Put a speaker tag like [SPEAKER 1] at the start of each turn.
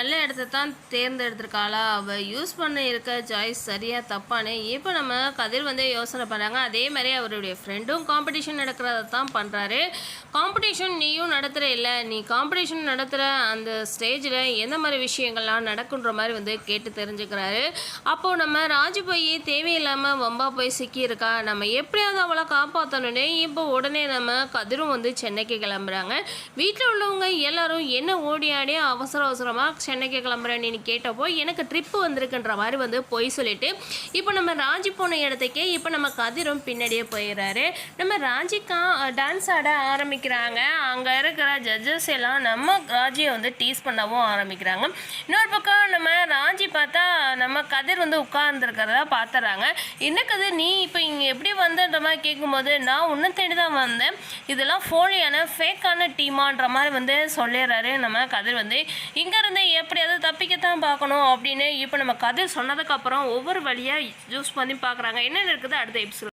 [SPEAKER 1] நல்ல இடத்த தான் தேர்ந்தெடுத்திருக்காளா? அவள் யூஸ் பண்ண இருக்க சாய்ஸ் சரியாக தப்பானே. இப்போ நம்ம கதிர் வந்து யோசனை பண்ணுறாங்க அதே மாதிரி அவருடைய ஃப்ரெண்டும் காம்படிஷன் நடக்கிறத தான் பண்ணுறாரு காம்படிஷன் நீயும் நடத்துகிற இல்லை. நீ காம்படிஷன் நடத்துகிற அந்த ஸ்டேஜில் எந்த மாதிரி விஷயங்கள்லாம் நடக்குன்ற மாதிரி வந்து கேட்டு தெரிஞ்சுக்கிறாரு. அப்போது நம்ம ராஜு போய் தேவையில்லாமல் வம்பா போய் சிக்கியிருக்கா? நம்ம எப்படியாவது அவளை காப்பாற்றணுன்னே இப்போ உடனே நம்ம கதிரும் வந்து சென்னைக்கு கிளம்புறாங்க. வீட்டில் உள்ளவங்க எல்லாரும் என்ன ஓடி ஆடி அவசர அவசரமாக சென்னைக்கு கிளம்புறேன்னு கேட்டப்போ எனக்கு ட்ரிப்பு வந்திருக்குன்ற மாதிரி வந்து பொய் சொல்லிட்டு இப்போ நம்ம ராஜி போன இடத்துக்கே இப்போ நம்ம கதிரும் பின்னாடியே போயிடுறாரு. நம்ம ராஜிக்கா டான்ஸ் ஆட ஆரம்பிக்கிறாங்க. அங்கே இருக்கிற ஜட்ஜஸ் எல்லாம் நம்ம ராஜியை வந்து டீஸ் பண்ணவும் ஆரம்பிக்கிறாங்க. இன்னொரு பக்கம் நம்ம ராஜி பார்த்தா நம்ம கதிர் வந்து உட்கார்ந்துருக்கிறதா பார்த்துறாங்க என்ன கதிர் நீ இப்போ இங்கே எப்படி வந்தன்ற மாதிரி கேட்கும்போது நான் ஒன்று தேடி தான் வந்தேன். இதெல்லாம் ஃபோலியான ஃபேக்கான டீமான்ற மாதிரி வந்து சொல்லிடுறாரு நம்ம கதிர் வந்து. இங்கேருந்து எப்படியாவது தப்பிக்கத்தான் பார்க்கணும் அப்படின்னு இப்போ நம்ம கதிர் சொன்னதுக்கப்புறம் ஒவ்வொரு வழியாக யூஸ் பண்ணி பார்க்குறாங்க. என்னென்ன இருக்குது அடுத்த எபிசோட்